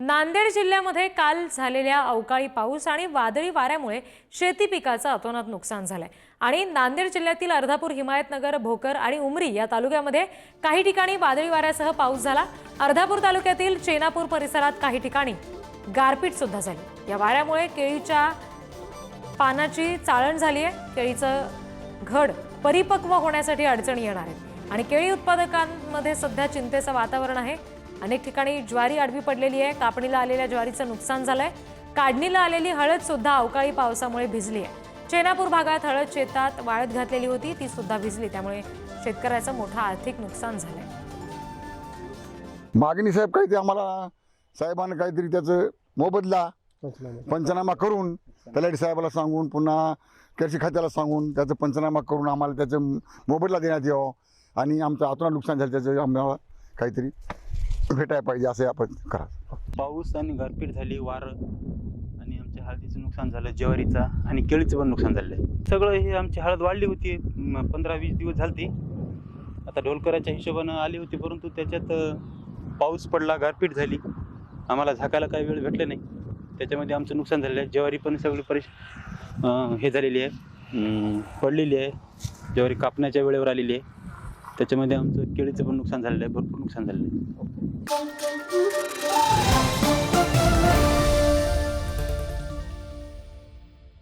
नांदेड जिल्ह्यामध्ये काल झालेल्या अवकाळी पाऊस आणि वादळी वाऱ्यामुळे शेती पिकाचं अतोनात नुकसान झालंय. आणि नांदेड जिल्ह्यातील अर्धापूर हिमायतनगर भोकर आणि उमरी या तालुक्यामध्ये काही ठिकाणी वादळी वाऱ्यासह पाऊस झाला. अर्धापूर तालुक्यातील चेनापूर परिसरात काही ठिकाणी गारपीट सुद्धा झाली. या वाऱ्यामुळे केळीच्या पानाची चाळण झाली आहे केळीचं घड परिपक्व होण्यासाठी अडचणी येणार आहेत. आणि केळी उत्पादकांमध्ये सध्या चिंतेचं वातावरण आहे. अनेक ठिकाणी ज्वारी आडवी पडलेली आहे. कापणीला आलेल्या ज्वारीचं नुकसान झालंय. काढणीला आलेली हळद सुद्धा अवकाळी पावसामुळे भिजली आहे. चेनापूर भागात हळद शेतात वाळत घातलेली होती. ती सुद्धा भिजली. त्यामुळे शेतकऱ्याचं मोठं आर्थिक नुकसान झालंय. मागणी साहेब काहीतरी आम्हाला साहेबांना काहीतरी त्याचं मोबदला पंचनामा करून तलाठी साहेबाला सांगून पुन्हा कृषी खात्याला सांगून त्याचं पंचनामा करून आम्हाला त्याचं मोबदला देण्यात यावं आणि आमचं आतून नुकसान झालं त्याचं आम्हाला काहीतरी भेटायला पाहिजे असे आपण करा पाऊस आणि गारपीट झाली वारं आणि आमच्या हळदीचं नुकसान झालं ज्वारीचा आणि केळीचं पण नुकसान झालं सगळं हे आमची हळद वाढली होती पंधरा वीस दिवस झालती. आता ढोलकराच्या हिशोबानं आली होती परंतु त्याच्यात पाऊस पडला गारपीट झाली. आम्हाला झाकायला काही वेळ भेटला नाही. त्याच्यामध्ये आमचं नुकसान झालेलं आहे ज्वारी पण सगळी परिश हे झालेली आहे. पडलेली आहे. ज्वारी कापण्याच्या वेळेवर आलेली आहे. त्याच्यामध्ये आमचं केळीचं पण नुकसान झालेलं आहे भरपूर नुकसान झालेलं आहे. Thank you.